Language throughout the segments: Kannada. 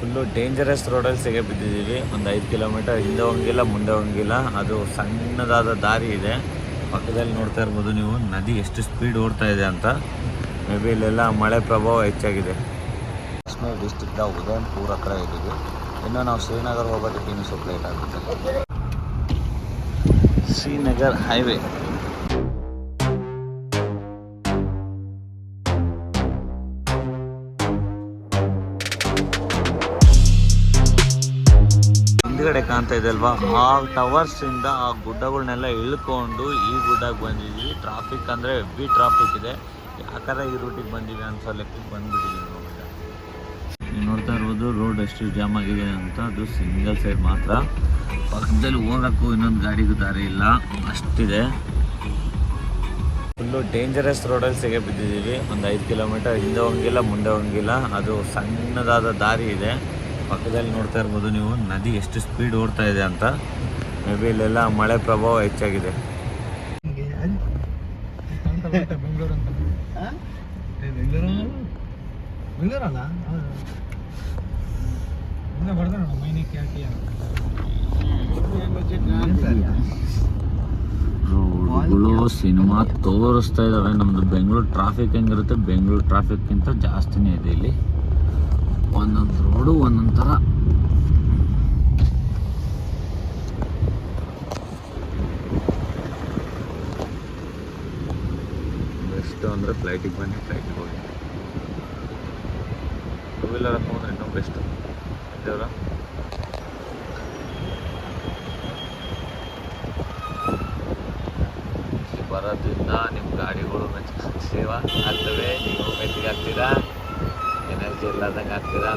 ಫುಲ್ಲು ಡೇಂಜರಸ್ ರೋಡಲ್ಲಿ ಸಿಗೆ ಬಿದ್ದಿದ್ದೀವಿ. ಒಂದು ಐದು ಕಿಲೋಮೀಟರ್ ಹಿಂದೆ ಹೋಗಿಲ್ಲ, ಮುಂದೆ ಹೋಗಿಲ್ಲ. ಅದು ಸಣ್ಣದಾದ ದಾರಿ ಇದೆ. ಪಕ್ಕದಲ್ಲಿ ನೋಡ್ತಾ ಇರ್ಬೋದು ನೀವು, ನದಿ ಎಷ್ಟು ಸ್ಪೀಡ್ ಓಡ್ತಾ ಇದೆ ಅಂತ. ಮೇ ಬಿ ಇಲ್ಲೆಲ್ಲ ಮಳೆ ಪ್ರಭಾವ ಹೆಚ್ಚಾಗಿದೆ. ಕಾಶ್ಮೀರ್ ಡಿಸ್ಟಿಕ್ನ ಉದಯನ್ಪುರ್ ಹತ್ರ ಇದ್ದೀವಿ. ಇನ್ನು ನಾವು ಶ್ರೀನಗರ್ ಹೋಗೋದಕ್ಕೆ ಇನ್ನೂ ಸ್ವಲ್ಪ ಲೇಟ್ ಆಗುತ್ತೆ. ಶ್ರೀನಗರ್ ಹೈವೇ ಹಿಂದ್ಗಡೆ ಕಾಣ್ತಾ ಇದೆ ಅಲ್ವಾ? ಆ ಟವರ್ಸ್ ಇಂದ ಆ ಗುಡ್ಡಗಳನ್ನೆಲ್ಲ ಇಳ್ಕೊಂಡು ಈ ಗುಡ್ಡಕ್ಕೆ ಬಂದಿದ್ವಿ. ಟ್ರಾಫಿಕ್ ಅಂದ್ರೆ ಹೆವಿ ಟ್ರಾಫಿಕ್ ಇದೆ. ಯಾಕಾರ ಈ ರೂಟಿಗೆ ಬಂದಿವಿ ಅನ್ಸೋ ಲೆಕ್ಕಕ್ಕೆ ಬಂದ್ಬಿಟ್ಟಿದ್ದೀವಿ ನೋಡ್ತಾ ಇರ್ಬೋದು ರೋಡ್ ಎಷ್ಟು ಜಾಮ್ ಆಗಿದೆ ಅಂತ. ಅದು ಸಿಂಗಲ್ ಸೈಡ್ ಮಾತ್ರ. ಪಕ್ಕದಲ್ಲಿ ಹೋಗೋಕ್ಕೂ ಇನ್ನೊಂದು ಗಾಡಿಗೂ ದಾರಿ ಇಲ್ಲ. ಅಷ್ಟಿದೆ. ಫುಲ್ಲು ಡೇಂಜರಸ್ ರೋಡಲ್ಲಿ ಸಿಗ ಬಿದ್ದಿದ್ದೀವಿ. ಒಂದು ಐದು ಕಿಲೋಮೀಟರ್ ಹಿಂದೆ ಹೋಗಿಲ್ಲ, ಮುಂದೆ ಹೋಗಿಲ್ಲ. ಅದು ಸಣ್ಣದಾದ ದಾರಿ ಇದೆ. ಪಕ್ಕದಲ್ಲಿ ನೋಡ್ತಾ ಇರ್ಬೋದು ನೀವು ನದಿ ಎಷ್ಟು ಸ್ಪೀಡ್ ಓಡ್ತಾ ಇದೆ ಅಂತ. ಮೇ ಬಿ ಇಲ್ಲೆಲ್ಲ ಮಳೆ ಪ್ರಭಾವ ಹೆಚ್ಚಾಗಿದೆ. ಬೆಂಗಳೂರು ಅಂತ? ಬೆಂಗಳೂರು ಬೆಂಗಳೂರಲ್ಲ ಹಿಂದೆ ಬರ್ದ ನೋಡು ಮೈನಿ ಕ್ಯಾಟಿ ರೋಡ್ಗಳು ಸಿನಿಮಾ ತೋರಿಸ್ತಾ ಇದ್ದಾವೆ ನಮ್ದು ಬೆಂಗಳೂರು ಟ್ರಾಫಿಕ್ ಹೆಂಗಿರುತ್ತೆ ಬೆಂಗಳೂರು ಟ್ರಾಫಿಕ್ಕಿಂತ ಜಾಸ್ತಿನೇ ಇದೆ ಇಲ್ಲಿ. ಒಂದೊಂದು ರೋಡು ಒಂದೊಂದು ಬೆಸ್ಟ್ ಅಂದರೆ ಫ್ಲೈಟಿಗೆ ಬನ್ನಿ ಫ್ಲೈಟಿಗೆ ಹೋಗಿ. ಟೂ ವೀಲರ್ ಹಾಕೊಂಡ್ರೆ ಇನ್ನೂ ಬೆಸ್ಟು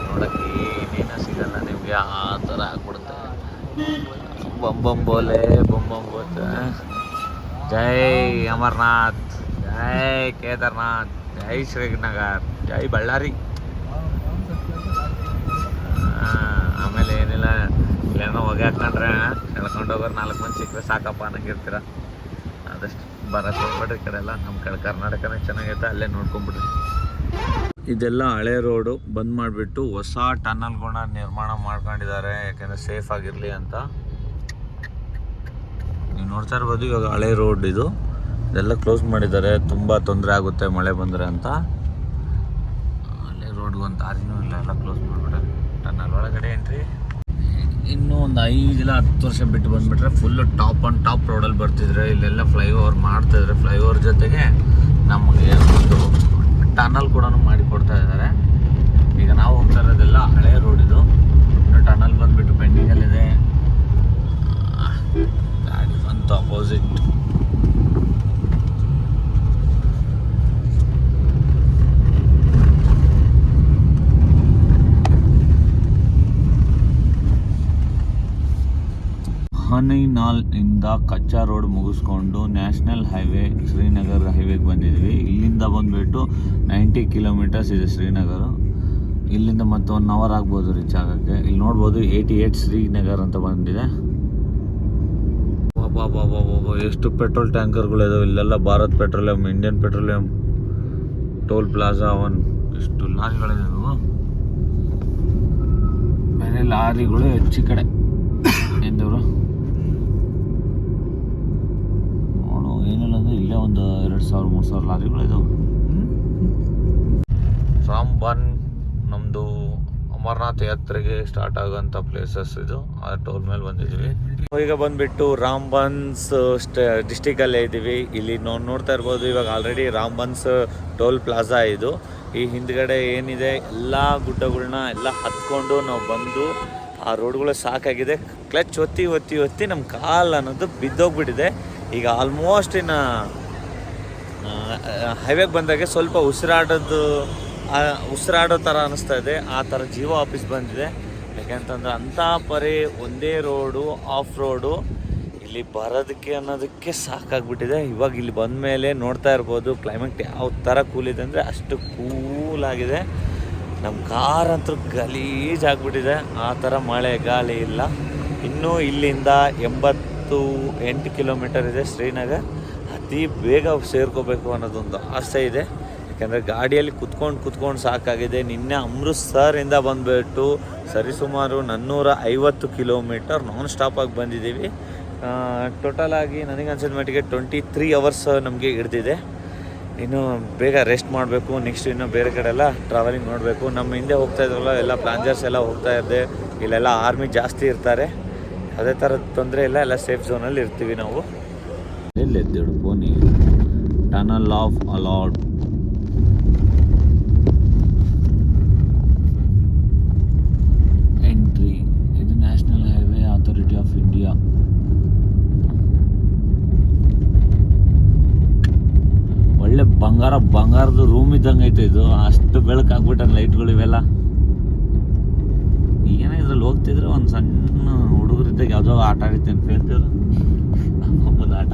ನೋಡೋಕ್ಕೆ ಏನೇನು ಸಿಗಲ್ಲ ನಿಮಗೆ ಆ ಥರ ಆಗ್ಬಿಡುತ್ತೆ ಬೊಂಬೊಂಬೋಲೆ ಬೊಂಬೊಂಬೋತ ಜೈ ಅಮರ್ನಾಥ್, ಜೈ ಕೇದಾರ್ನಾಥ್, ಜೈ ಶ್ರೀನಗರ್, ಜೈ ಬಳ್ಳಾರಿ. ಆಮೇಲೆ ಏನಿಲ್ಲ, ಇಲ್ಲೇನೋ ಹೊಗೆ ಹಾಕೊಂಡ್ರೆ, ಕಳ್ಕೊಂಡು ಹೋಗೋರು ನಾಲ್ಕು ಮಂದಿ ಸಿಕ್ಕರೆ ಸಾಕಪ್ಪ ಅನ್ನಂಗಿರ್ತೀರ ಆದಷ್ಟು ಬರಕ್ಕೆ ಹೋಗ್ಬೇಡ್ರಿ ಈ ಕಡೆ ಎಲ್ಲ ನಮ್ಮ ಕಡೆ ಕರ್ನಾಟಕನೇ ಚೆನ್ನಾಗೈತೆ, ಅಲ್ಲೇ ನೋಡ್ಕೊಂಬಿಡ್ರಿ ಇದೆಲ್ಲ ಹಳೆ ರೋಡು. ಬಂದ್ ಮಾಡಿಬಿಟ್ಟು ಹೊಸ ಟನಲ್ಗಳನ್ನ ನಿರ್ಮಾಣ ಮಾಡ್ಕೊಂಡಿದ್ದಾರೆ. ಯಾಕೆಂದರೆ ಸೇಫ್ ಆಗಿರಲಿ ಅಂತ. ನೀವು ನೋಡ್ತಾ ಇರ್ಬೋದು ಇವಾಗ ಹಳೆ ರೋಡ್ ಇದು. ಇದೆಲ್ಲ ಕ್ಲೋಸ್ ಮಾಡಿದ್ದಾರೆ. ತುಂಬ ತೊಂದರೆ ಆಗುತ್ತೆ ಮಳೆ ಬಂದರೆ ಅಂತ. ಹಳೆ ರೋಡ್ಗೂ ಒಂದು ದಾರಿನೂ ಇಲ್ಲ, ಎಲ್ಲ ಕ್ಲೋಸ್ ಮಾಡಿಬಿಟ್ಟಾರೆ ಟನಲ್ ಒಳಗಡೆ ಏನ್ರಿ ಇನ್ನೂ ಒಂದು ಐದು ಇಲ್ಲ ಹತ್ತು ವರ್ಷ ಬಿಟ್ಟು ಬಂದುಬಿಟ್ರೆ ಫುಲ್ಲು ಟಾಪ್ ಆನ್ ಟಾಪ್ ರೋಡಲ್ಲಿ ಬರ್ತಿದ್ರೆ. ಇಲ್ಲೆಲ್ಲ ಫ್ಲೈಓವರ್ ಮಾಡ್ತಾಯಿದ್ರೆ ಫ್ಲೈಓವರ್ ಜೊತೆಗೆ ನಮಗೆ ಒಂದು ಟನಲ್ ಕೂಡ ಮಾಡಿ ಕೊಡ್ತಾ ಇದ್ದಾರೆ. ಈಗ ನಾವು ಹೋಗ್ತಾ ಇರೋದೆಲ್ಲ ಹಳೆ ರೋಡ್ ಇದು. ಇನ್ನು ಟನಲ್ ಬಂದುಬಿಟ್ಟು ಪೆಂಡಿಂಗಲ್ಲಿದೆ. ಗಾಡಿ ಬಂತು ಅಪೋಸಿಟ್ ಹನಿನಾಲ್ ಇಂದ ಕಚ್ಚಾ ರೋಡ್ ಮುಗಿಸ್ಕೊಂಡು ನ್ಯಾಷನಲ್ ಹೈವೇ ಶ್ರೀನಗರ್ ಹೈವೇಗೆ ಬಂದಿದ್ವಿ. ಇಲ್ಲಿಂದ ಬಂದುಬಿಟ್ಟು ನೈಂಟಿ ಕಿಲೋಮೀಟರ್ಸ್ ಇದೆ ಶ್ರೀನಗರ. ಇಲ್ಲಿಂದ ಮತ್ತೆ ಒನ್ ಅವರ್ ಆಗ್ಬೋದು ರೀಚ್ ಆಗೋಕ್ಕೆ. ಇಲ್ಲಿ ನೋಡ್ಬೋದು ಏಯ್ಟಿ ಏಯ್ಟ್ ಶ್ರೀನಗರ್ ಅಂತ ಬಂದಿದೆ. ಎಷ್ಟು ಪೆಟ್ರೋಲ್ ಟ್ಯಾಂಕರ್ಗಳು ಇದಾವೆ ಇಲ್ಲೆಲ್ಲ Bharat petroleum, Indian petroleum, toll plaza one. ಎಷ್ಟು ಲಾರಿಗಳಿದಾವೆ ಬೇರೆ ಲಾರಿಗಳು ಹೆಚ್ಚು ಕಡೆ ಎಂದವರು ನೋಡು ಏನಿಲ್ಲ ಅಂದ್ರೆ ಇಲ್ಲೇ ಒಂದು ಎರಡು ಸಾವಿರ ಮೂರು ಸಾವಿರ ಲಾರಿಗಳು ಇದಾವೆ. ರಾಮ್ಬನ್ ನಮ್ಮದು ಅಮರನಾಥ್ ಯಾತ್ರೆಗೆ ಸ್ಟಾರ್ಟ್ ಆಗೋಂಥ ಪ್ಲೇಸಸ್ ಇದು. ಆ ಟೋಲ್ ಮೇಲೆ ಬಂದಿದ್ದೀವಿ. ಈಗ ಬಂದ್ಬಿಟ್ಟು ರಾಮ್ಬನ್ಸ್ ಡಿಸ್ಟಿಕಲ್ಲೇ ಇದ್ದೀವಿ. ಇಲ್ಲಿ ನಾವು ನೋಡ್ತಾ ಇರ್ಬೋದು ಇವಾಗ ಆಲ್ರೆಡಿ ರಾಮ್ಬನ್ಸ್ ಟೋಲ್ ಪ್ಲಾಜಾ ಇದು. ಈ ಹಿಂದ್ಗಡೆ ಏನಿದೆ ಎಲ್ಲ ಗುಡ್ಡಗಳನ್ನ ಎಲ್ಲ ಹತ್ಕೊಂಡು ನಾವು ಬಂದು ಆ ರೋಡ್ಗಳು ಸಾಕಾಗಿದೆ. ಕ್ಲಚ್ ಒತ್ತಿ ಒತ್ತಿ ಒತ್ತಿ ನಮ್ಮ ಕಾಲು ಅನ್ನೋದು ಬಿದ್ದೋಗ್ಬಿಟ್ಟಿದೆ. ಈಗ ಆಲ್ಮೋಸ್ಟ್ ಇನ್ನು ಹೈವೇಗೆ ಬಂದಾಗೆ ಸ್ವಲ್ಪ ಉಸಿರಾಡೋದು ಉಸಿರಾಡೋ ಥರ ಅನಿಸ್ತಾ ಇದೆ. ಆ ಥರ ಜೀವ ಆಫೀಸ್ ಬಂದಿದೆ. ಯಾಕೆಂತಂದ್ರೆ ಅಂಥ ಪರಿ ಒಂದೇ ರೋಡು ಆಫ್ ರೋಡು ಇಲ್ಲಿ ಬರೋದಕ್ಕೆ ಅನ್ನೋದಕ್ಕೆ ಸಾಕಾಗ್ಬಿಟ್ಟಿದೆ. ಇವಾಗ ಇಲ್ಲಿ ಬಂದ ಮೇಲೆ ನೋಡ್ತಾ ಇರ್ಬೋದು ಕ್ಲೈಮೇಟ್ ಯಾವ ಥರ ಕೂಲಿದೆ ಅಂದರೆ ಅಷ್ಟು ಕೂಲಾಗಿದೆ ನಮ್ಮ ಕಾರ್ ಅಂತೂ ಗಲೀಜಾಗ್ಬಿಟ್ಟಿದೆ ಆ ಥರ ಮಳೆ, ಗಾಳಿ ಇಲ್ಲ. ಇನ್ನೂ ಇಲ್ಲಿಂದ ಎಂಬತ್ತು ಎಂಟು ಕಿಲೋಮೀಟರ್ ಇದೆ ಶ್ರೀನಗರ್. ಅತಿ ಬೇಗ ಸೇರ್ಕೋಬೇಕು ಅನ್ನೋದೊಂದು ಆಸೆ ಇದೆ. ಯಾಕೆಂದರೆ ಗಾಡಿಯಲ್ಲಿ ಕುತ್ಕೊಂಡು ಕುತ್ಕೊಂಡು ಸಾಕಾಗಿದೆ. ನಿನ್ನೆ ಅಮೃತ್ಸರಿಂದ ಬಂದುಬಿಟ್ಟು ಸರಿಸುಮಾರು ನಾನ್ನೂರ ಐವತ್ತು ಕಿಲೋಮೀಟರ್ ನಾನ್ ಸ್ಟಾಪಾಗಿ ಬಂದಿದ್ದೀವಿ ಟೋಟಲಾಗಿ ನನಗೆ ಅನ್ಸಿದ ಮಟ್ಟಿಗೆ ಟ್ವೆಂಟಿ ತ್ರೀ ಅವರ್ಸ್ ನಮಗೆ ಹಿಡ್ದಿದೆ. ಇನ್ನು ಬೇಗ ರೆಸ್ಟ್ ಮಾಡಬೇಕು. ನೆಕ್ಸ್ಟ್ ಇನ್ನು ಬೇರೆ ಕಡೆ ಎಲ್ಲ ಟ್ರಾವೆಲಿಂಗ್ ಮಾಡಬೇಕು ನಮ್ಮ ಹಿಂದೆ ಹೋಗ್ತಾ ಇದ್ರಲ್ಲ, ಎಲ್ಲ ಪ್ಲಾಂಜರ್ಸ್ ಎಲ್ಲ ಹೋಗ್ತಾ ಇದ್ದೆ ಇಲ್ಲೆಲ್ಲ ಆರ್ಮಿ ಜಾಸ್ತಿ ಇರ್ತಾರೆ. ಅದೇ ಥರದ ತೊಂದರೆ ಇಲ್ಲ, ಎಲ್ಲ ಸೇಫ್ ಝೋನಲ್ಲಿ ಇರ್ತೀವಿ ನಾವು. ಟನಲ್ ಆಫ್ ಅಲಾಡ್ ಎಂಟ್ರಿ ಇದು national highway authority of India ಒಳ್ಳೆ ಬಂಗಾರ, ಬಂಗಾರದ ರೂಮ್ ಇದ್ದಂಗೆ ಐತೆ ಇದು. ಅಷ್ಟು ಬೆಳಕು ಹಾಕ್ಬಿಟ್ಟ ಲೈಟ್ಗಳು ಇವೆಲ್ಲ. ಏನೋ ಇದ್ರಲ್ಲಿ ಹೋಗ್ತಿದ್ರೆ ಒಂದು ಸಣ್ಣ ಹುಡುಗರಿದ್ದಾಗ ಯಾವುದೋ ಆಟ ಆಡಿತ್ತು. ನೆನಪು ಒಂದು ಆಟ.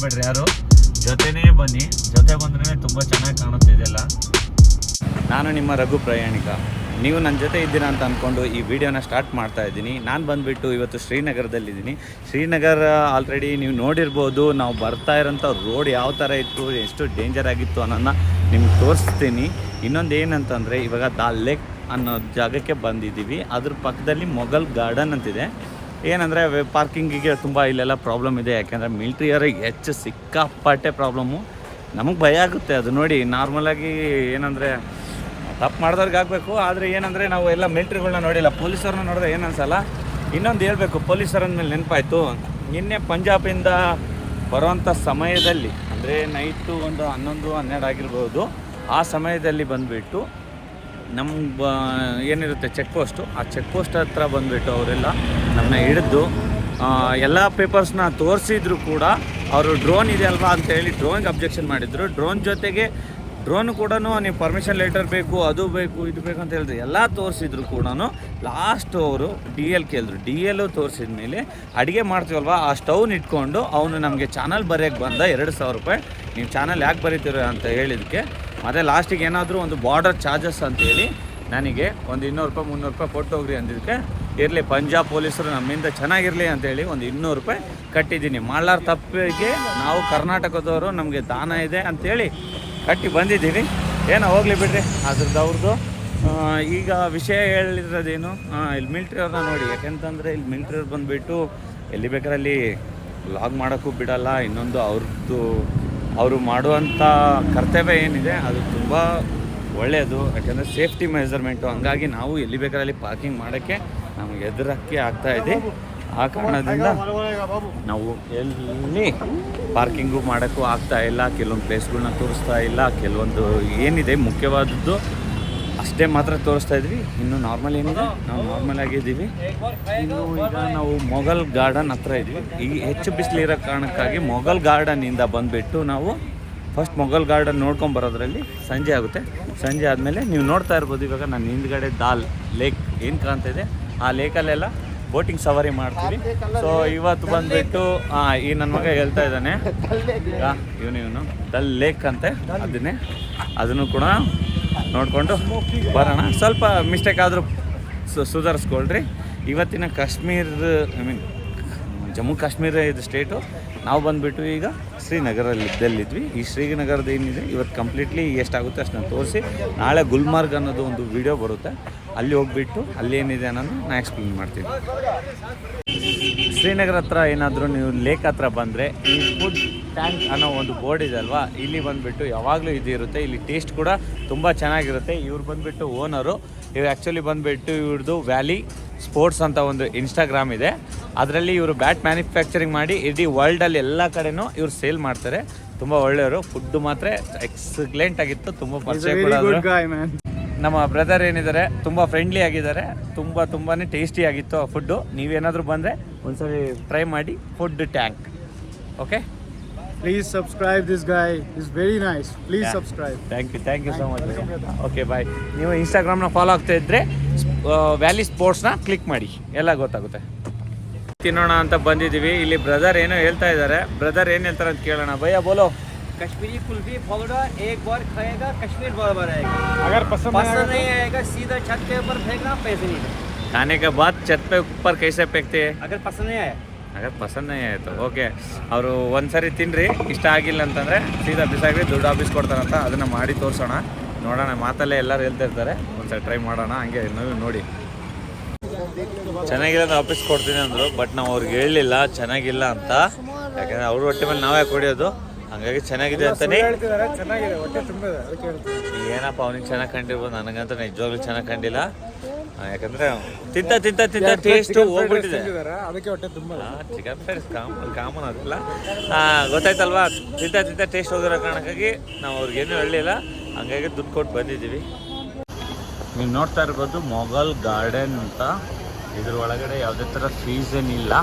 ಬರಬೇಡ್ರಿ ಯಾರು? ಜೊತೆನೇ ಬನ್ನಿ. ಜೊತೆ ಬಂದ್ರೆ ತುಂಬ ಚೆನ್ನಾಗಿ ಕಾಣುತ್ತಿದೆಲ್ಲ ನಾನು ನಿಮ್ಮ ರಘು ಪ್ರಯಾಣಿಕ. ನೀವು ನನ್ನ ಜೊತೆ ಇದ್ದೀರಾ ಅಂತ ಅಂದ್ಕೊಂಡು ಈ ವಿಡಿಯೋನ ಸ್ಟಾರ್ಟ್ ಮಾಡ್ತಾ ಇದ್ದೀನಿ. ನಾನು ಬಂದುಬಿಟ್ಟು ಇವತ್ತು ಶ್ರೀನಗರದಲ್ಲಿದ್ದೀನಿ. ಶ್ರೀನಗರ ಆಲ್ರೆಡಿ ನೀವು ನೋಡಿರ್ಬೋದು, ನಾವು ಬರ್ತಾ ಇರೋಂಥ ರೋಡ್ ಯಾವ ಥರ ಇತ್ತು, ಎಷ್ಟು ಡೇಂಜರ್ ಆಗಿತ್ತು ಅನ್ನೋದನ್ನ ನಿಮ್ಗೆ ತೋರಿಸ್ತೀನಿ. ಇನ್ನೊಂದು ಏನಂತಂದರೆ, ಇವಾಗ ದಾಲ್ ಲೇಕ್ ಅನ್ನೋ ಜಾಗಕ್ಕೆ ಬಂದಿದ್ದೀವಿ. ಅದ್ರ ಪಕ್ಕದಲ್ಲಿ ಮೊಘಲ್ ಗಾರ್ಡನ್ ಅಂತಿದೆ. ಏನಂದರೆ ಪಾರ್ಕಿಂಗಿಗೆ ತುಂಬ ಇಲ್ಲೆಲ್ಲ ಪ್ರಾಬ್ಲಮ್ ಇದೆ. ಯಾಕೆಂದರೆ ಮಿಲ್ಟ್ರಿಯರಿಗೆ ಹೆಚ್ಚು ಸಿಕ್ಕಾಪಟ್ಟೆ ಪ್ರಾಬ್ಲಮ್ಮು ನಮಗೆ ಭಯ ಆಗುತ್ತೆ ಅದು ನೋಡಿ. ನಾರ್ಮಲಾಗಿ ಏನಂದರೆ, ತಪ್ಪು ಮಾಡಿದವ್ರಿಗೆ ಆಗಬೇಕು. ಆದರೆ ಏನಂದರೆ, ನಾವು ಎಲ್ಲ ಮಿಲ್ಟ್ರಿಗಳನ್ನ ನೋಡಿಲ್ಲ. ಪೊಲೀಸರನ್ನ ನೋಡಿದ್ರೆ ಏನನ್ಸಲ್ಲ ಇನ್ನೊಂದು ಹೇಳಬೇಕು. ಪೊಲೀಸರ ಮೇಲೆ ನೆನಪಾಯಿತು. ನಿನ್ನೆ ಪಂಜಾಬಿಂದ ಬರುವಂಥ ಸಮಯದಲ್ಲಿ, ಅಂದರೆ ನೈಟು ಒಂದು ಹನ್ನೊಂದು, ಹನ್ನೆರಡು ಆಗಿರ್ಬೋದು, ಆ ಸಮಯದಲ್ಲಿ ಬಂದುಬಿಟ್ಟು ನಮ್ಮ ಏನಿರುತ್ತೆ ಚೆಕ್ ಪೋಸ್ಟು ಆ ಚೆಕ್ ಪೋಸ್ಟ್ ಹತ್ರ ಬಂದುಬಿಟ್ಟು ಅವರೆಲ್ಲ ನಮ್ಮನ್ನ ಹಿಡಿದು ಎಲ್ಲ ಪೇಪರ್ಸ್ನ ತೋರಿಸಿದ್ರು ಕೂಡ ಅವರು ಡ್ರೋನ್ ಇದೆ ಅಲ್ವಾ ಅಂತ ಹೇಳಿ ಡ್ರೋನ್ಗೆ ಅಬ್ಜೆಕ್ಷನ್ ಮಾಡಿದರು. ಡ್ರೋನ್ ಜೊತೆಗೆ, ಡ್ರೋನ್ ಕೂಡ ನೀವು ಪರ್ಮಿಷನ್ ಲೆಟರ್ ಬೇಕು, ಅದು ಬೇಕು, ಇದು ಬೇಕು ಅಂತ ಹೇಳಿದ್ರು. ಎಲ್ಲ ತೋರಿಸಿದ್ರು ಕೂಡ ಲಾಸ್ಟ್ ಅವರು ಡಿ ಎಲ್ ಕೇಳಿದ್ರು. ಡಿ ಎಲ್ಲು ತೋರಿಸಿದ ಮೇಲೆ ಅಡುಗೆ ಮಾಡ್ತೀವಲ್ವ, ಆ ಸ್ಟವ್ನ ಇಟ್ಕೊಂಡು ಅವನು ನಮಗೆ ಚಾನಲ್ ಬರೆಯೋಕ್ಕೆ ಬಂದ ಎರಡು ಸಾವಿರ ರೂಪಾಯಿ. ನೀವು ಚಾನಲ್ ಯಾಕೆ ಬರೀತೀರ ಅಂತ ಹೇಳಿದ್ದಕ್ಕೆ ಮತ್ತು ಲಾಸ್ಟಿಗೆ ಏನಾದರೂ ಒಂದು ಬಾರ್ಡರ್ ಚಾರ್ಜಸ್ ಅಂತೇಳಿ ನನಗೆ ಒಂದು ಇನ್ನೂರು ರೂಪಾಯಿ, ಮುನ್ನೂರು ರೂಪಾಯಿ ಕೊಟ್ಟು ಹೋಗ್ರಿ ಅಂದಿದ್ದಕ್ಕೆ, ಇರಲಿ, ಪಂಜಾಬ್ ಪೊಲೀಸರು ನಮ್ಮಿಂದ ಚೆನ್ನಾಗಿರಲಿ ಅಂತೇಳಿ ಒಂದು ಇನ್ನೂರು ರೂಪಾಯಿ ಕಟ್ಟಿದ್ದೀನಿ. ಮಾಡ್ಲಾರ ತಪ್ಪಿಗೆ ನಾವು ಕರ್ನಾಟಕದವರು ನಮಗೆ ದಾನ ಇದೆ ಅಂಥೇಳಿ ಕಟ್ಟಿ ಬಂದಿದ್ದೀವಿ. ಏನೋ ಹೋಗಲಿ ಬಿಡ್ರಿ. ಅದ್ರದ್ದು ಅವ್ರದ್ದು ಈಗ ವಿಷಯ ಹೇಳಿರೋದೇನು? ಇಲ್ಲಿ ಮಿಲ್ಟ್ರಿ ಅವ್ರನ್ನ ನೋಡಿ, ಯಾಕೆಂತಂದರೆ ಇಲ್ಲಿ ಮಿಲ್ಟ್ರಿಯವ್ರು ಬಂದುಬಿಟ್ಟು ಎಲ್ಲಿ ಬೇಕಾರಲ್ಲಿ ಲಾಗ್ ಮಾಡೋಕ್ಕೂ ಬಿಡಲ್ಲ, ಇನ್ನೊಂದು ಅವ್ರದ್ದು ಅವರು ಮಾಡುವಂಥ ಕರ್ತವ್ಯ ಏನಿದೆ, ಅದು ತುಂಬ ಒಳ್ಳೆಯದು. ಯಾಕೆಂದರೆ ಸೇಫ್ಟಿ ಮೆಜರ್ಮೆಂಟು, ಹಂಗಾಗಿ ನಾವು ಎಲ್ಲಿ ಬೇಕಾರಲ್ಲಿ ಪಾರ್ಕಿಂಗ್ ಮಾಡೋಕ್ಕೆ ನಮಗೆ ಎದುರಕ್ಕೆ ಆಗ್ತಾ ಇದೆ. ಆ ಕಾರಣದಿಂದ ನಾವು ಎಲ್ಲಿ ಪಾರ್ಕಿಂಗು ಮಾಡೋಕ್ಕೂ ಆಗ್ತಾ ಇಲ್ಲ, ಕೆಲವೊಂದು ಪ್ಲೇಸ್ಗಳನ್ನ ತೋರಿಸ್ತಾ ಇಲ್ಲ, ಕೆಲವೊಂದು ಏನಿದೆ ಮುಖ್ಯವಾದದ್ದು ಅಷ್ಟೇ ಮಾತ್ರ ತೋರಿಸ್ತಾ ಇದ್ವಿ. ಇನ್ನು ನಾರ್ಮಲ್ ಏನಿದೆ? ನಾವು ನಾರ್ಮಲ್ ಆಗಿದ್ದೀವಿ. ಇನ್ನು ಈಗ ನಾವು ಮೊಘಲ್ ಗಾರ್ಡನ್ ಹತ್ರ ಇದ್ವಿ ಈ ಹೆಚ್ಚು ಬಿಸಿಲಿರೋ ಕಾರಣಕ್ಕಾಗಿ ಮೊಘಲ್ ಗಾರ್ಡನ್ನಿಂದ ಬಂದುಬಿಟ್ಟು ನಾವು ಫಸ್ಟ್ ಮೊಘಲ್ ಗಾರ್ಡನ್ ನೋಡ್ಕೊಂಡು ಬರೋದ್ರಲ್ಲಿ ಸಂಜೆ ಆಗುತ್ತೆ. ಸಂಜೆ ಆದಮೇಲೆ ನೀವು ನೋಡ್ತಾ ಇರ್ಬೋದು ಇವಾಗ ನನ್ನ ಹಿಂದ್ಗಡೆ ದಾಲ್ ಲೇಕ್ ಏನು ಕಾಣ್ತಾ ಇದೆ ಆ ಲೇಕಲ್ಲೆಲ್ಲ ಬೋಟಿಂಗ್ ಸವಾರಿ ಮಾಡ್ತೀವಿ. ಸೊ ಇವತ್ತು ಬಂದುಬಿಟ್ಟು ಈ ನನ್ನ ಮಗ ಹೇಳ್ತಾ ಇದ್ದಾನೆ. ಇವನು ಇವನು. ಡಲ್ ಲೇಕ್ ಅಂತೆ. ಅದನ್ನೇ ಅದನ್ನು ಕೂಡ ನೋಡಿಕೊಂಡು ಬರೋಣ. ಸ್ವಲ್ಪ ಮಿಸ್ಟೇಕ್ ಆದರೂ ಸುಧಾರಿಸ್ಕೊಳ್ರಿ. ಇವತ್ತಿನ ಕಾಶ್ಮೀರ ಐ ಮೀನ್ ಜಮ್ಮು ಕಾಶ್ಮೀರ ಇದು ಸ್ಟೇಟು. ನಾವು ಬಂದುಬಿಟ್ಟು ಈಗ ಶ್ರೀನಗರಲ್ಲಿದ್ದಲ್ಲಿದ್ವಿ ಈ ಶ್ರೀನಗರದ ಏನಿದೆ, ಇವತ್ತು ಕಂಪ್ಲೀಟ್ಲಿ ಎಷ್ಟಾಗುತ್ತೆ ಅಷ್ಟನ್ನು ತೋರಿಸಿ. ನಾಳೆ ಗುಲ್ಮಾರ್ಗ್ ಅನ್ನೋದು ಒಂದು ವಿಡಿಯೋ ಬರುತ್ತೆ. ಅಲ್ಲಿ ಹೋಗ್ಬಿಟ್ಟು ಅಲ್ಲಿ ಏನಿದೆ ಅನ್ನೋದು ನಾನು ಎಕ್ಸ್ಪ್ಲೇನ್ ಮಾಡ್ತೀನಿ. ಶ್ರೀನಗರ ಹತ್ರ ಏನಾದರೂ ನೀವು ಲೇಕ್ ಹತ್ರ ಬಂದರೆ ಈ ಫುಡ್ ಟ್ಯಾಂಕ್ ಅನ್ನೋ ಒಂದು ಬೋರ್ಡ್ ಇದೆ ಅಲ್ವಾ? ಇಲ್ಲಿ ಬಂದುಬಿಟ್ಟು ಯಾವಾಗಲೂ ಇದು ಇರುತ್ತೆ. ಇಲ್ಲಿ ಟೇಸ್ಟ್ ಕೂಡ ತುಂಬ ಚೆನ್ನಾಗಿರುತ್ತೆ. ಇವ್ರು ಬಂದುಬಿಟ್ಟು ಓನರು ಇವ್ರು ಆ್ಯಕ್ಚುಲಿ ಬಂದುಬಿಟ್ಟು ಇವ್ರದ್ದು ವ್ಯಾಲಿ ಸ್ಪೋರ್ಟ್ಸ್ ಅಂತ ಒಂದು ಇನ್ಸ್ಟಾಗ್ರಾಮ್ ಇದೆ. ಅದರಲ್ಲಿ ಇವರು ಬ್ಯಾಟ್ ಮ್ಯಾನುಫ್ಯಾಕ್ಚರಿಂಗ್ ಮಾಡಿ ಇಡೀ ವರ್ಲ್ಡಲ್ಲಿ ಎಲ್ಲ ಕಡೆನೂ ಇವ್ರು ಸೇಲ್ ಮಾಡ್ತಾರೆ. ತುಂಬ ಒಳ್ಳೆಯವರು. ಫುಡ್ ಮಾತ್ರ ಎಕ್ಸಲೆಂಟ್ ಆಗಿತ್ತು. ತುಂಬ ಪರಿಚಯ ಕೂಡ. ನಮ್ಮ ಬ್ರದರ್ ಏನಿದ್ದಾರೆ ತುಂಬ ಫ್ರೆಂಡ್ಲಿ ಆಗಿದ್ದಾರೆ. ತುಂಬ ತುಂಬಾ ಟೇಸ್ಟಿ ಆಗಿತ್ತು ಆ ಫುಡ್ಡು ನೀವೇನಾದರೂ ಬಂದರೆ ಒಂದ್ಸರಿ ಟ್ರೈ ಮಾಡಿ. Food tank okay Please subscribe this guy. He's very nice. Please subscribe. Thank you thank you so much okay bye ನೀವು ಇನ್ಸ್ಟಾಗ್ರಾಮ್ನ ಫಾಲೋ ಆಗ್ತಾ ಇದ್ದರೆ ವ್ಯಾಲಿ ಸ್ಪೋರ್ಟ್ಸ್ನ ಕ್ಲಿಕ್ ಮಾಡಿ ಎಲ್ಲ ಗೊತ್ತಾಗುತ್ತೆ ತಿನ್ನೋಣ ಅಂತ ಬಂದಿದ್ದೀವಿ ಇಲ್ಲಿ ಬ್ರದರ್ ಏನೋ ಹೇಳ್ತಾ ಇದ್ದಾರೆ ಬ್ರದರ್ ಏನು ಹೇಳ್ತಾರೆ ಅಂತ ಕೇಳೋಣ ಭಯ್ಯ ಬೋಲೋ कश्मीरी कुल्फी फालूदा एक बार खाएगा कश्मीर बराबर आएगा अगर पसंद पसंद नहीं आएगा सीधा छत के ऊपर फेंकना पैसे नहीं देना। खाने के बाद छत पे ऊपर कैसे फेंकते हैं अगर पसंद नहीं आया ಹಾಗಾದ್ರೆ ಪಸಂದೇ ಆಯಿತು. ಓಕೆ ಅವರು ಒಂದ್ಸರಿ ತಿನ್ನಿರಿ ಇಷ್ಟ ಆಗಿಲ್ಲ ಅಂತಂದರೆ ಸೀದಾ ಬಿಸಾಕ್ರಿ ದುಡ್ಡು ಆಫೀಸ್ ಕೊಡ್ತಾರಂತ ಅದನ್ನು ಮಾಡಿ ತೋರಿಸೋಣ. ನೋಡೋಣ ಮಾತಲ್ಲೇ ಎಲ್ಲರೂ ಹೇಳ್ತಾ ಇರ್ತಾರೆ. ಒಂದ್ಸರಿ ಟ್ರೈ ಮಾಡೋಣ ಹಂಗೆ ನೀವು ನೋಡಿ. ಚೆನ್ನಾಗಿರೋದು ಆಫೀಸ್ ಕೊಡ್ತೀನಿ ಅಂದರು ಬಟ್ ನಾವು ಅವ್ರಿಗೆ ಹೇಳಲಿಲ್ಲ ಚೆನ್ನಾಗಿಲ್ಲ ಅಂತ. ಯಾಕಂದರೆ ಅವ್ರ ಹೊಟ್ಟೆ ಮೇಲೆ ನಾವೇ ಕುಡಿಯೋದು. ಹಂಗಾಗಿ ಚೆನ್ನಾಗಿದೆ ಅಂತಾನೆ. ಏನಪ್ಪ ಅವ್ನಿಗೆ ಚೆನ್ನಾಗಿ ಕಂಡಿರ್ಬೋದು ನನಗಂತೂ ನಿಜವಾಗ್ಲೂ ಚೆನ್ನಾಗಿ ಕಂಡಿಲ್ಲ. ಯಾಕಂದ್ರೆ ತಿಂತ ತಿಂತ ತಿಂತ ಟೇಸ್ಟ್ ಹೋಗ್ಬಿಟ್ಟಿದೆ. ಅದಕ್ಕೆ ಹೊಟ್ಟೆ ತುಂಬ ಚಿಕನ್ ಫ್ರೈಸ್ ಕಾಮನ್ ಕಾಮನ್ ಅದಲ್ಲ. ಗೊತ್ತಾಯ್ತಲ್ವಾ? ತಿಂತ ತಿಂತ ಟೇಸ್ಟ್ ಹೋಗಿರೋ ಕಾರಣಕ್ಕಾಗಿ ನಾವು ಅವ್ರಿಗೇನು ಹೇಳಲಿಲ್ಲ. ಹಂಗಾಗಿ ದುಡ್ಡು ಕೊಟ್ಟು ಬಂದಿದ್ದೀವಿ. ನೀವು ನೋಡ್ತಾ ಇರ್ಬೋದು ಮೊಘಲ್ ಗಾರ್ಡನ್ ಅಂತ. ಇದ್ರ ಒಳಗಡೆ ಯಾವುದೇ ಥರ ಫೀಸ್ ಏನಿಲ್ಲ.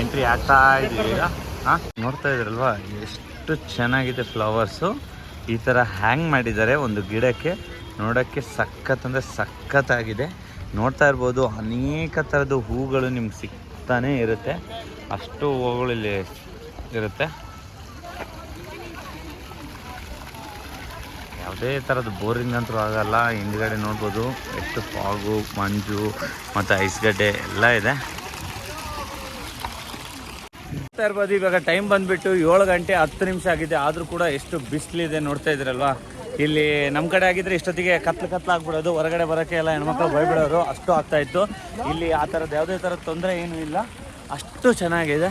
ಎಂಟ್ರಿ ಆಗ್ತಾ ಇದ್ದೀವಿ ಈಗ. ಹಾಂ ನೋಡ್ತಾ ಇದ್ರಲ್ವಾ? ಎಷ್ಟು ಚೆನ್ನಾಗಿದೆ ಫ್ಲವರ್ಸು ಈ ಥರ ಹ್ಯಾಂಗ್ ಮಾಡಿದ್ದಾರೆ ಒಂದು ಗಿಡಕ್ಕೆ. ನೋಡೋಕ್ಕೆ ಸಖತ್ ಅಂದರೆ ಸಖತ್ತಾಗಿದೆ. ನೋಡ್ತಾ ಇರ್ಬೋದು, ಅನೇಕ ಥರದ ಹೂಗಳು ನಿಮ್ಗೆ ಸಿಗ್ತಾನೆ ಇರುತ್ತೆ. ಅಷ್ಟು ಹೂಗಳು ಇಲ್ಲಿ ಇರುತ್ತೆ. ಯಾವುದೇ ಥರದ ಬೋರಿಂಗ್ ಅಂತೂ ಆಗಲ್ಲ. ಹಿಂದ್ಗಡೆ ನೋಡ್ಬೋದು ಎಷ್ಟು ಫಾಗು, ಮಂಜು ಮತ್ತು ಐಸ್ಗಡ್ಡೆ ಎಲ್ಲ ಇದೆ. ಇರ್ಬೋದು, ಇವಾಗ ಟೈಮ್ ಬಂದ್ಬಿಟ್ಟು ಏಳು ಗಂಟೆ ಹತ್ತು ನಿಮಿಷ ಆಗಿದೆ. ಆದರೂ ಕೂಡ ಎಷ್ಟು ಬಿಸಿಲಿದೆ ನೋಡ್ತಾ ಇದ್ರಲ್ವಾ ಇಲ್ಲಿ ನಮ್ಮ ಕಡೆ ಆಗಿದ್ರೆ ಇಷ್ಟೊತ್ತಿಗೆ ಕತ್ಲು ಆಗ್ಬಿಡೋದು. ಹೊರಗಡೆ ಬರೋಕ್ಕೆ ಎಲ್ಲ ಹೆಣ್ಮಕ್ಳು ಭಯಬಿಡೋರು ಅಷ್ಟು ಆಗ್ತಾ ಇತ್ತು. ಇಲ್ಲಿ ಆ ಥರದ್ದು ಯಾವುದೇ ಥರದ ತೊಂದರೆ ಏನೂ ಇಲ್ಲ. ಅಷ್ಟು ಚೆನ್ನಾಗಿದೆ.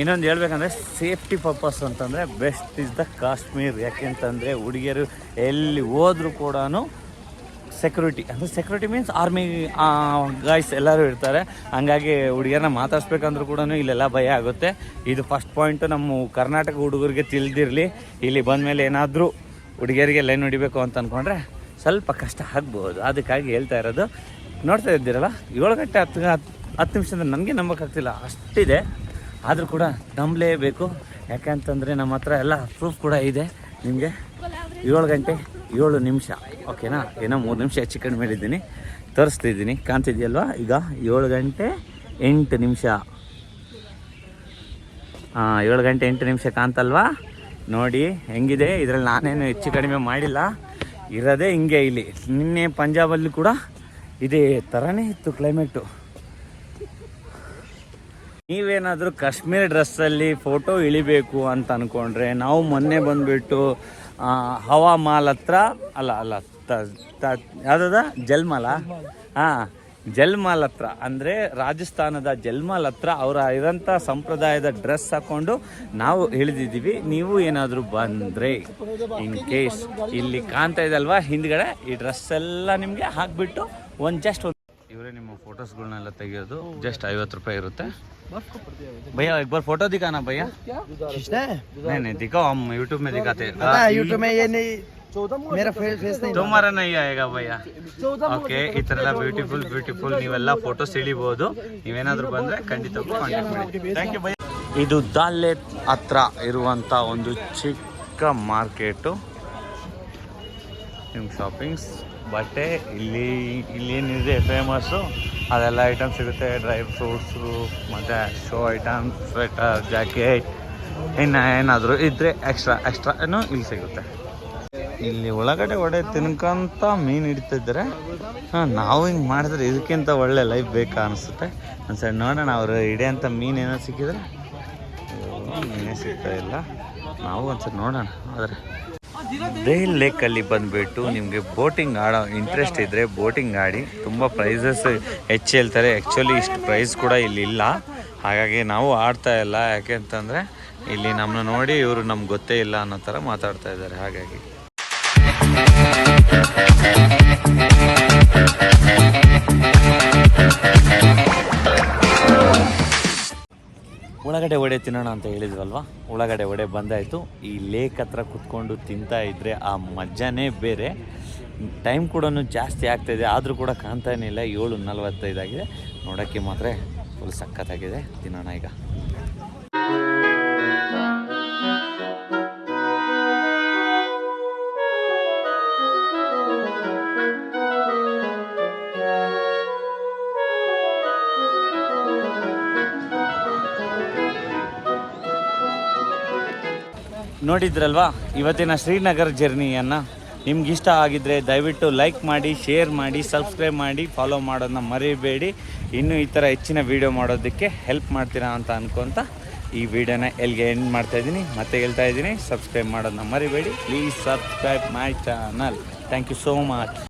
ಇನ್ನೊಂದು ಹೇಳ್ಬೇಕಂದ್ರೆ ಸೇಫ್ಟಿ ಪರ್ಪಸ್ ಅಂತಂದರೆ ಬೆಸ್ಟ್ ಇಸ್ ದ ಕಾಶ್ಮೀರ್. ಯಾಕೆಂತಂದರೆ ಹುಡುಗಿಯರು ಎಲ್ಲಿ ಹೋದ್ರೂ ಕೂಡ ಸೆಕ್ಯೂರಿಟಿ ಅಂದರೆ ಸೆಕ್ಯೂರಿಟಿ ಮೀನ್ಸ್ ಆರ್ಮಿ ಗಾಯ್ಸ್ ಎಲ್ಲರೂ ಇರ್ತಾರೆ. ಹಂಗಾಗಿ ಹುಡುಗಿಯರನ್ನ ಮಾತಾಡ್ಸ್ಬೇಕಂದ್ರೂ ಕೂಡ ಇಲ್ಲೆಲ್ಲ ಭಯ ಆಗುತ್ತೆ. ಇದು ಫಸ್ಟ್ ಪಾಯಿಂಟು ನಮ್ಮ ಕರ್ನಾಟಕ ಹುಡುಗರಿಗೆ ತಿಳಿದಿರಲಿ. ಇಲ್ಲಿ ಬಂದಮೇಲೆ ಏನಾದರೂ ಹುಡುಗಿಯರಿಗೆ ಲೈನ್ ಹೊಡಿಬೇಕು ಅಂತ ಅಂದ್ಕೊಂಡ್ರೆ ಸ್ವಲ್ಪ ಕಷ್ಟ ಆಗ್ಬೋದು. ಅದಕ್ಕಾಗಿ ಹೇಳ್ತಾ ಇರೋದು, ನೋಡ್ತಾ ಇದ್ದೀರಲ್ಲ, ಏಳು ಗಂಟೆ ಹತ್ತು ಹತ್ತು ಹತ್ತು ನಿಮಿಷದಿಂದ ನನಗೆ ನಂಬೋಕ್ಕಾಗ್ತಿಲ್ಲ. ಅಷ್ಟಿದೆ. ಆದರೂ ಕೂಡ ನಂಬಲೇಬೇಕು. ಯಾಕಂತಂದರೆ ನಮ್ಮ ಹತ್ರ ಎಲ್ಲ ಪ್ರೂಫ್ ಕೂಡ ಇದೆ. ನಿಮಗೆ ಏಳು ಗಂಟೆ ಏಳು ನಿಮಿಷ. ಓಕೆನಾ ಏನೋ ಮೂರು ನಿಮಿಷ ಹೆಚ್ಚು ಕಡಿಮೆ ಹೇಳಿದ್ದೀನಿ ತೋರಿಸ್ತಿದ್ದೀನಿ. ಕಾಣ್ತಿದೆಯಲ್ವಾ? ಈಗ ಏಳು ಗಂಟೆ ಎಂಟು ನಿಮಿಷ. ಹಾಂ ಏಳು ಗಂಟೆ ಎಂಟು ನಿಮಿಷ ಕಾಣ್ತಲ್ವಾ? ನೋಡಿ, ಹೆಂಗಿದೆ? ಇದರಲ್ಲಿ ನಾನೇನು ಹೆಚ್ಚು ಕಡಿಮೆ ಮಾಡಿಲ್ಲ. ಇರೋದೇ ಹಿಂಗೆ ಇಲ್ಲಿ. ನಿನ್ನೆ ಪಂಜಾಬಲ್ಲಿ ಕೂಡ ಇದೇ ಥರನೇ ಇತ್ತು ಕ್ಲೈಮೇಟು ನೀವೇನಾದರೂ ಕಾಶ್ಮೀರ್ ಡ್ರೆಸ್ಸಲ್ಲಿ ಫೋಟೋ ಇಳಿಬೇಕು ಅಂತ ಅಂದ್ಕೊಂಡ್ರೆ ನಾವು ಮೊನ್ನೆ ಬಂದುಬಿಟ್ಟು ಹವಾ ಮಾಲ್ ಹತ್ರ, ಅಲ್ಲ ಅಲ್ಲ, ತ, ತ- ಜಲ್ಮಲ? ಹಾಂ. ಜಲ್ಮಾಲ್ ಹತ್ರ ಅಂದರೆ ರಾಜಸ್ಥಾನದ ಜಲ್ಮಾಲ್ ಹತ್ರ ಅವರ ಇರೋಂಥ ಸಂಪ್ರದಾಯದ ಡ್ರೆಸ್ ಹಾಕ್ಕೊಂಡು ನಾವು ಇಳಿದಿದ್ದೀವಿ ನೀವು ಏನಾದರೂ ಬಂದರೆ ಇನ್ ಕೇಸ್ ಇಲ್ಲಿ ಕಾಣ್ತಾ ಇದಲ್ವಾ ಹಿಂದ್ಗಡೆ ಈ ಡ್ರೆಸ್ ಎಲ್ಲ ನಿಮಗೆ ಹಾಕ್ಬಿಟ್ಟು ಒಂದು ಜಸ್ಟ್ ಒಂದು ಇವರೇ ನಿಮ್ಮ ಫೋಟೋಸ್ಗಳನ್ನೆಲ್ಲ ತೆಗೆಯೋದು ಜಸ್ಟ್ ಐವತ್ತು ರೂಪಾಯಿ ಇರುತ್ತೆ भैया एक बार फोटो दिखाना भैया खींचना है नहीं नहीं दिखाओ हम यूट्यूब में दिखाते हैं पता है यूट्यूब में ये नहीं मेरा फेस फेस नहीं तुम्हारा नहीं आएगा भैया ಓಕೆ ಈ ಥರ ಎಲ್ಲ ಬ್ಯೂಟಿಫುಲ್ ಬ್ಯೂಟಿಫುಲ್ ನೀವೆಲ್ಲ ಫೋಟೋಸ್ ಇಳಿಬೋದು ನೀವೇನಾದರೂ ಬಂದರೆ ಖಂಡಿತವಾಗ್ಲೂ ಕಾಂಟ್ಯಾಕ್ಟ್ ಮಾಡಿ ಥ್ಯಾಂಕ್ ಯು ಭಯ್ಯ ಇದು ದಾಲೆ ಹತ್ರ ಇರುವಂಥ ಒಂದು ಚಿಕ್ಕ ಮಾರ್ಕೆಟು ನಿಮ್ಮ ಶಾಪಿಂಗ್ಸ್ ಬಟ್ಟೆ ಇಲ್ಲಿ ಇಲ್ಲಿ ಏನಿದೆ ಫೇಮಸ್ಸು ಅದೆಲ್ಲ ಐಟಮ್ ಸಿಗುತ್ತೆ ಡ್ರೈ ಫ್ರೂಟ್ಸು ಮತ್ತು ಶೋ ಐಟಮ್ ಸ್ವೆಟರ್ ಜಾಕೆಟ್ ಇನ್ನು ಏನಾದರೂ ಇದ್ದರೆ ಎಕ್ಸ್ಟ್ರಾ ಎಕ್ಸ್ಟ್ರಾ ಏನೋ ಇಲ್ಲಿ ಸಿಗುತ್ತೆ ಇಲ್ಲಿ ಒಳಗಡೆ ಒಡೆ ತಿನ್ಕೊಂತ ಮೀನು ಹಿಡಿತಿದ್ರೆ ನಾವು ಹಿಂಗೆ ಮಾಡಿದ್ರೆ ಇದಕ್ಕಿಂತ ಒಳ್ಳೆ ಲೈಫ್ ಬೇಕಾ ಅನಿಸುತ್ತೆ. ಒಂದ್ಸರಿ ನೋಡೋಣ ಅವರು ಹಿಡಿಯೋಂಥ ಮೀನು ಏನೋ ಸಿಕ್ಕಿದ್ರೆ. ಮೀನೇ ಸಿಗ್ತಾ ಇಲ್ಲ. ನಾವು ಒಂದ್ಸರಿ ನೋಡೋಣ, ಆದರೆ. ದೇಲ್ ಅಲ್ಲಿ ಬಂದುಬಿಟ್ಟು ನಿಮಗೆ ಬೋಟಿಂಗ್ ಆಡೋ ಇಂಟ್ರೆಸ್ಟ್ ಇದ್ದರೆ ಬೋಟಿಂಗ್ ಆಡಿ, ತುಂಬ ಪ್ರೈಸಸ್ ಹೆಚ್ಚು ಹೇಳ್ತಾರೆ. ಆ್ಯಕ್ಚುಲಿ ಇಷ್ಟು ಪ್ರೈಸ್ ಕೂಡ ಇಲ್ಲಿ ಇಲ್ಲ. ಹಾಗಾಗಿ ನಾವು ಆಡ್ತಾ ಇಲ್ಲ. ಯಾಕೆ ಅಂತಂದರೆ, ಇಲ್ಲಿ ನಮ್ಮನ್ನ ನೋಡಿ ಇವರು ನಮ್ಗೆ ಗೊತ್ತೇ ಇಲ್ಲ ಅನ್ನೋ ಥರ ಮಾತಾಡ್ತಾ ಇದ್ದಾರೆ. ಹಾಗಾಗಿ. ಉಳ್ಳಾಗಡ್ಡೆ ವಡೆ ತಿನ್ನೋಣ ಅಂತ ಹೇಳಿದ್ವಲ್ವಾ? ಒಳಗಡೆ ವಡೆ ಬಂದಾಯಿತು. ಈ ಲೇಕ್ ಹತ್ರ ಕುತ್ಕೊಂಡು ತಿಂತಾ ಇದ್ದರೆ ಆ ಮಜ್ಜಾನೇ ಬೇರೆ. ಟೈಮ್ ಕೂಡ ಜಾಸ್ತಿ ಆಗ್ತಾಯಿದೆ ಆದರೂ ಕೂಡ ಕಾಣ್ತಾನೇ ಇಲ್ಲ. ಏಳು ನಲವತ್ತೈದಾಗಿದೆ ನೋಡೋಕ್ಕೆ ಮಾತ್ರ ಫುಲ್ ಸಖತ್ತಾಗಿದೆ. ತಿನ್ನೋಣ ಈಗ. ನೋಡಿದ್ರಲ್ವಾ? ಇವತ್ತಿನ ಶ್ರೀನಗರ್ ಜರ್ನಿಯನ್ನು ನಿಮ್ಗೆ ಇಷ್ಟ ಆಗಿದ್ದರೆ ದಯವಿಟ್ಟು ಲೈಕ್ ಮಾಡಿ ಶೇರ್ ಮಾಡಿ ಸಬ್ಸ್ಕ್ರೈಬ್ ಮಾಡಿ ಫಾಲೋ ಮಾಡೋದನ್ನ ಮರೀಬೇಡಿ. ಇನ್ನೂ ಈ ಥರ ಹೆಚ್ಚಿನ ವೀಡಿಯೋ ಮಾಡೋದಕ್ಕೆ ಹೆಲ್ಪ್ ಮಾಡ್ತೀರಾ ಅಂತ ಅನ್ಕೊಂತ ಈ ವಿಡಿಯೋನ ಎಲ್ಲಿಗೆ ಎಂಡ್ ಮಾಡ್ತಾ ಇದ್ದೀನಿ. ಮತ್ತೆ ಹೇಳ್ತಾ ಇದ್ದೀನಿ ಸಬ್ಸ್ಕ್ರೈಬ್ ಮಾಡೋದನ್ನ ಮರಿಬೇಡಿ. Please subscribe my channel thank you so much